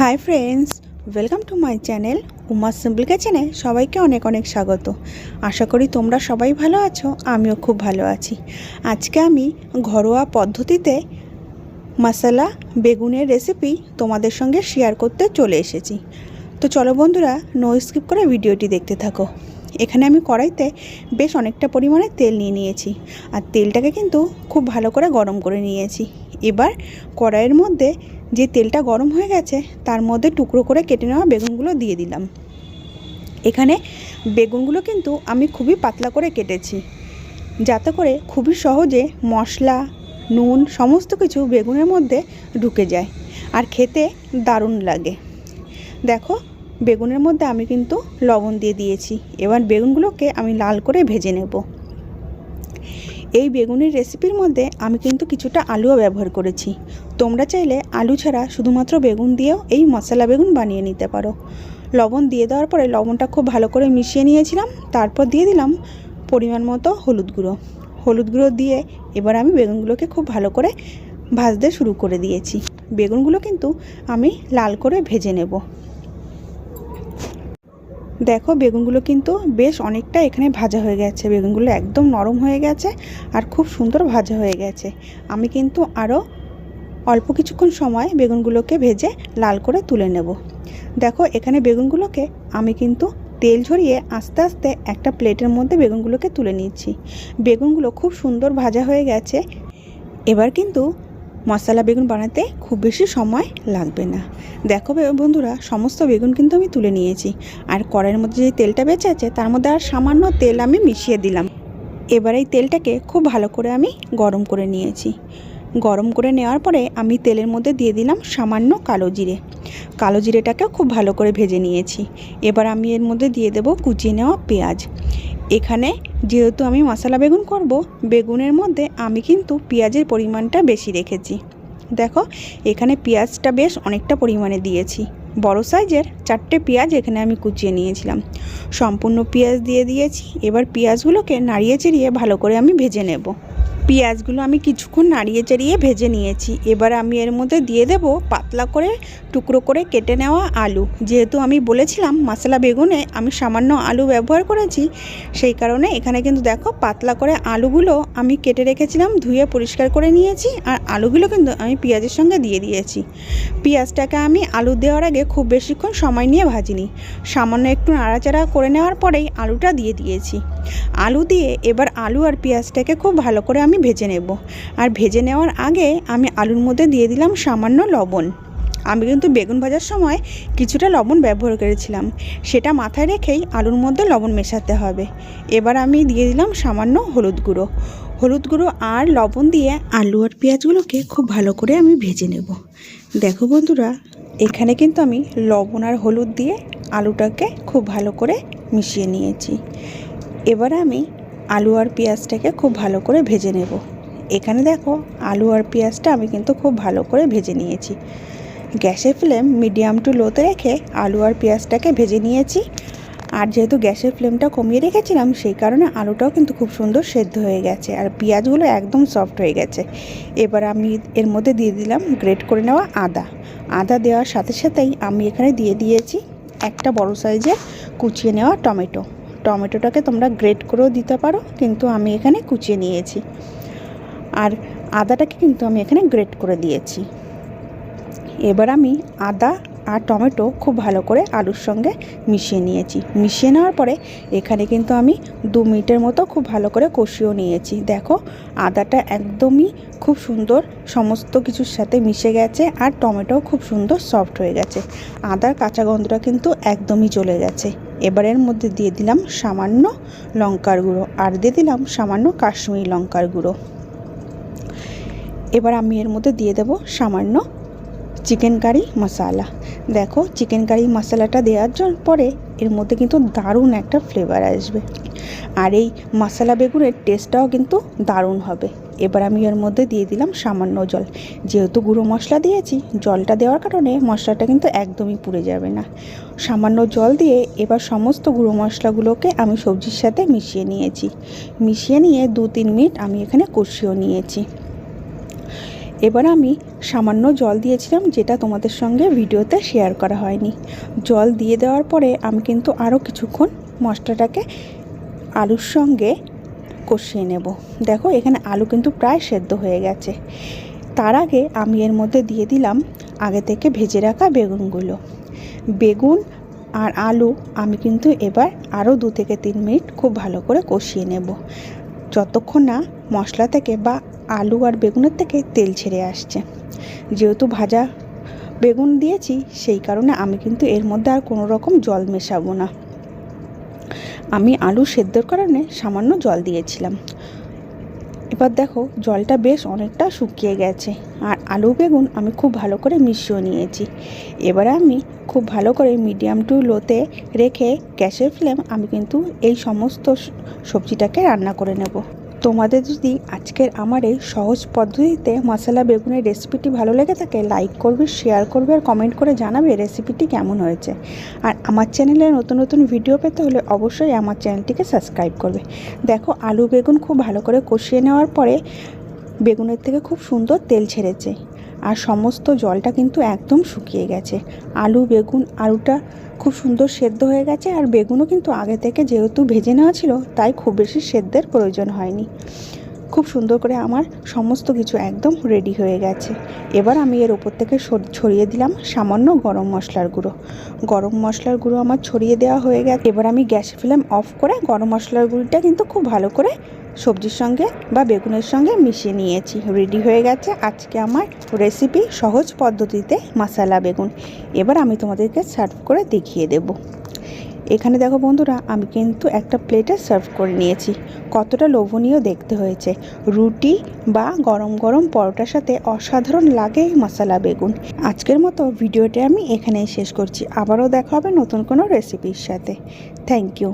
Hi friends welcome to my channel Uma simple কিচেনে সবাইকে অনেক অনেক স্বাগত। আশা করি তোমরা সবাই ভালো আছো, আমিও খুব ভালো আছি। আজকে আমি ঘরোয়া পদ্ধতিতে মশলা, বেগুনের রেসিপি তোমাদের সঙ্গে শেয়ার করতে চলে এসেছি। তো চলো বন্ধুরা নো স্কিপ করে ভিডিওটি দেখতে থাকো। এখানে আমি কড়াইতে বেশ অনেকটা পরিমাণে তেল নিয়ে নিয়েছি। আর তেলটাকে কিন্তু খুব ভালো করে গরম করে নিয়েছি। এবার কড়াইয়ের মধ্যে যে তেলটা গরম হয়ে গেছে, তার মধ্যে টুকরো করে কেটে নেওয়া বেগুনগুলো দিয়ে দিলাম। এখানে বেগুনগুলো কিন্তু আমি খুবই পাতলা করে কেটেছি। যাতে করে খুবই সহজে মশলা, নুন সমস্ত কিছু বেগুনের মধ্যে ঢুকে যায়। আর খেতে দারুণ লাগে। দেখো বেগুনের মধ্যে আমি কিন্তু লবণ দিয়ে দিয়েছি। এবার বেগুনগুলোকে আমি লাল করে ভেজে নেব। এই বেগুনের রেসিপির মধ্যে আমি কিন্তু কিছুটা আলুও ব্যবহার করেছি। তোমরা চাইলে আলু ছাড়া শুধুমাত্র বেগুন দিয়েও এই মশলা বেগুন বানিয়ে নিতে পারো। লবণ দিয়ে দেওয়ার পরে লবণটা খুব ভালো করে মিশিয়ে নিয়েছিলাম। তারপর দিয়ে দিলাম পরিমাণ মতো হলুদ গুঁড়ো। হলুদ গুঁড়ো দিয়ে এবার আমি বেগুনগুলোকে খুব ভালো করে ভাজতে শুরু করে দিয়েছি। বেগুনগুলো কিন্তু আমি লাল করে ভেজে নেব। দেখো, বেগুনগুলো কিন্তু বেশ অনেকটা এখানে ভাজা হয়ে গেছে। বেগুনগুলো একদম নরম হয়ে গেছে আর খুব সুন্দর ভাজা হয়ে গেছে। আমি কিন্তু আরও অল্প কিছুক্ষণ সময় বেগুনগুলোকে ভেজে লাল করে তুলে নেব। দেখো, এখানে বেগুনগুলোকে আমি কিন্তু তেল ঝরিয়ে আস্তে আস্তে একটা প্লেটের মধ্যে বেগুনগুলোকে তুলে নিচ্ছি। বেগুনগুলো খুব সুন্দর ভাজা হয়ে গেছে। এবার কিন্তু মশলা বেগুন বানাতে খুব বেশি সময় লাগবে না। দেখো বন্ধুরা, সমস্ত বেগুন কিন্তু আমি তুলে নিয়েছি। আর কড়াইয়ের মধ্যে যে তেলটা বেঁচে আছে, তার মধ্যে আর সামান্য তেল আমি মিশিয়ে দিলাম। এবার এই তেলটাকে খুব ভালো করে আমি গরম করে নিয়েছি। গরম করে নেওয়ার পরে আমি তেলের মধ্যে দিয়ে দিলাম সামান্য কালো জিরে। কালো জিরেটাকেও খুব ভালো করে ভেজে নিয়েছি। এবার আমি এর মধ্যে দিয়ে দেব কুচিয়ে নেওয়া পেঁয়াজ। এখানে যেহেতু আমি মশলা বেগুন করব, বেগুনের মধ্যে আমি কিন্তু পেঁয়াজের পরিমাণটা বেশি রেখেছি। দেখো, এখানে পেঁয়াজটা বেশ অনেকটা পরিমাণে দিয়েছি। বড় সাইজের চারটে পেঁয়াজ এখানে আমি কুচিয়ে নিয়েছিলাম। সম্পূর্ণ পেঁয়াজ দিয়ে দিয়েছি। এবার পেঁয়াজগুলোকে নাড়িয়ে চেড়িয়ে ভালো করে আমি ভেজে নেব। পেঁয়াজগুলো আমি কিছুক্ষণ নাড়িয়ে চাড়িয়ে ভেজে নিয়েছি। এবার আমি এর মধ্যে দিয়ে দেব পাতলা করে টুকরো করে কেটে নেওয়া আলু। যেহেতু আমি বলেছিলাম মশলা বেগুনে আমি সামান্য আলু ব্যবহার করেছি, সেই কারণে এখানে কিন্তু দেখো পাতলা করে আলুগুলো আমি কেটে রেখেছিলাম, ধুয়ে পরিষ্কার করে নিয়েছি আর আলুগুলো কিন্তু আমি পেঁয়াজের সঙ্গে দিয়ে দিয়েছি। পেঁয়াজটাকে আমি আলু দেওয়ার আগে খুব বেশিক্ষণ সময় নিয়ে ভাজিনি। সামান্য একটু নাড়াচাড়া করে নেওয়ার পরেই আলুটা দিয়ে দিয়েছি। আলু দিয়ে এবার আলু আর পেঁয়াজটাকে খুব ভালো করে আমি ভেজে নেব। আর ভেজে নেওয়ার আগে আমি আলুর মধ্যে দিয়ে দিলাম সামান্য লবণ। আমি কিন্তু বেগুন ভাজার সময় কিছুটা লবণ ব্যবহার করেছিলাম। সেটা মাথায় রেখেই আলুর মধ্যে লবণ মেশাতে হবে। এবার আমি দিয়ে দিলাম সামান্য হলুদ গুঁড়ো। হলুদ গুঁড়ো আর লবণ দিয়ে আলু আর পেঁয়াজগুলোকে খুব ভালো করে আমি ভেজে নেব। দেখো বন্ধুরা, এখানে কিন্তু আমি লবণ আর হলুদ দিয়ে আলুটাকে খুব ভালো করে মিশিয়ে নিয়েছি। এবার আমি আলু আর পেঁয়াজটাকে খুব ভালো করে ভেজে নেব। এখানে দেখো, আলু আর পেঁয়াজটা আমি কিন্তু খুব ভালো করে ভেজে নিয়েছি। গ্যাসের ফ্লেম মিডিয়াম টু লোতে রেখে আলু আর পেঁয়াজটাকে ভেজে নিয়েছি। আর যেহেতু গ্যাসের ফ্লেমটা কমিয়ে রেখেছিলাম, সেই কারণে আলুটাও কিন্তু খুব সুন্দর সেদ্ধ হয়ে গেছে আর পেঁয়াজগুলো একদম সফট হয়ে গেছে। এবার আমি এর মধ্যে দিয়ে দিলাম গ্রেট করে নেওয়া আদা। আদা দেওয়ার সাথে সাথেই আমি এখানে দিয়ে দিয়েছি একটা বড় সাইজের কুচিয়ে নেওয়া টমেটো। টমেটোটাকে তোমরা গ্রেট করেও দিতে পারো, কিন্তু আমি এখানে কুচিয়ে নিয়েছি। আর আদাটাকে কিন্তু আমি এখানে গ্রেট করে দিয়েছি। এবার আমি আদা আর টমেটো খুব ভালো করে আলুর সঙ্গে মিশিয়ে নিয়েছি। মিশিয়ে নেওয়ার পরে এখানে কিন্তু আমি দু মিনিটের মতো খুব ভালো করে কষিয়েও নিয়েছি। দেখো, আদাটা একদমই খুব সুন্দর সমস্ত কিছুর সাথে মিশে গেছে আর টমেটোও খুব সুন্দর সফট হয়ে গেছে। আদার কাঁচা গন্ধটা কিন্তু একদমই চলে গেছে। এবারের মধ্যে দিয়ে দিলাম সামান্য লঙ্কার গুঁড়ো আর দিয়ে দিলাম সামান্য কাশ্মীরি লঙ্কার গুঁড়ো। এবার আমি এর মধ্যে দিয়ে দেব সামান্য চিকেন কারি মশালা। দেখো চিকেন কারি মশলাটা দেওয়ার জন্য পরে এর মধ্যে কিন্তু দারুণ একটা ফ্লেভার আসবে। আর এই মশলা বেগুনের টেস্টটাও কিন্তু দারুণ হবে। এবার আমি এর মধ্যে দিয়ে দিলাম সামান্য জল। যেহেতু গুঁড়ো মশলা দিয়েছি, জলটা দেওয়ার কারণে মশলাটা কিন্তু একদমই পুড়ে যাবে না। সামান্য জল দিয়ে এবার সমস্ত গুঁড়ো মশলাগুলোকে আমি সবজির সাথে মিশিয়ে নিয়েছি। মিশিয়ে নিয়ে দু তিন মিনিট আমি এখানে কষিয়েও নিয়েছি। এবার আমি সামান্য জল দিয়েছিলাম, যেটা তোমাদের সঙ্গে ভিডিওতে শেয়ার করা হয়নি। জল দিয়ে দেওয়ার পরে আমি কিন্তু আরও কিছুক্ষণ মশলাটাকে আলুর সঙ্গে কষিয়ে নেব। দেখো, এখানে আলু কিন্তু প্রায় সেদ্ধ হয়ে গেছে। তার আগে আমি এর মধ্যে দিয়ে দিলাম আগে থেকে ভেজে রাখা বেগুনগুলো। বেগুন আর আলু আমি কিন্তু এবার আরও দু থেকে তিন মিনিট খুব ভালো করে কষিয়ে নেব। যতক্ষণ না মশলা থেকে বা আলু আর বেগুনের থেকে তেল ছেড়ে আসছে। যেহেতু ভাজা বেগুন দিয়েছি, সেই কারণে আমি কিন্তু এর মধ্যে আর কোনো রকম জল মেশাবো না। আমি আলু সেদ্ধর কারণে সামান্য জল দিয়েছিলাম। এবার দেখো, জলটা বেশ অনেকটা শুকিয়ে গেছে। আর আলু বেগুন আমি খুব ভালো করে মিশিয়ে নিয়েছি। এবারে আমি খুব ভালো করে মিডিয়াম টু লোতে রেখে গ্যাসের ফ্লেম আমি কিন্তু এই সমস্ত সবজিটাকে রান্না করে নেব। তোমাদের যদি আজকের আমার এই সহজ পদ্ধতিতে মশলা বেগুনের রেসিপিটি ভালো লেগে থাকে লাইক করবে শেয়ার করবে আর কমেন্ট করে জানাবে রেসিপিটি কেমন হয়েছে। আর আমার চ্যানেলে নতুন নতুন ভিডিও পেতে হলে অবশ্যই আমার চ্যানেলটিকে সাবস্ক্রাইব করবে। দেখো, আলু বেগুন খুব ভালো করে কষিয়ে নেওয়ার পরে বেগুনের থেকে খুব সুন্দর তেল ছেড়েছে। আর সমস্ত জলটা কিন্তু একদম শুকিয়ে গেছে। আলু, বেগুন, আলুটা খুব সুন্দর সেদ্ধ হয়ে গেছে আর বেগুনও কিন্তু আগে থেকে যেহেতু ভেজে নেওয়া ছিল, তাই খুব বেশি সেদ্ধের প্রয়োজন হয়নি। খুব সুন্দর করে আমার সমস্ত কিছু একদম রেডি হয়ে গেছে। এবার আমি এর ওপর থেকে ছড়িয়ে দিলাম সামান্য গরম মশলার গুঁড়ো। গরম মশলার গুঁড়ো আমার ছড়িয়ে দেওয়া হয়ে গেছে। এবার আমি গ্যাস ফ্লেম অফ করে গরম মশলার গুঁড়িটা কিন্তু খুব ভালো করে সবজির সঙ্গে বা বেগুনের সঙ্গে মিশিয়ে নিয়েছি। রেডি হয়ে গেছে আজকে আমার রেসিপি সহজ পদ্ধতিতে মশালা বেগুন। এবার আমি তোমাদেরকে সার্ভ করে দেখিয়ে দেবো। এখানে দেখো বন্ধুরা, আমি কিন্তু একটা প্লেটে সার্ভ করে নিয়েছি। কতটা লোভনীয় দেখতে হয়েছে। রুটি বা গরম গরম পরোটার সাথে অসাধারণ লাগে মশলা বেগুন। আজকের মতো ভিডিওটি আমি এখানেই শেষ করছি। আবারও দেখা হবে নতুন কোনো রেসিপির সাথে। Thank you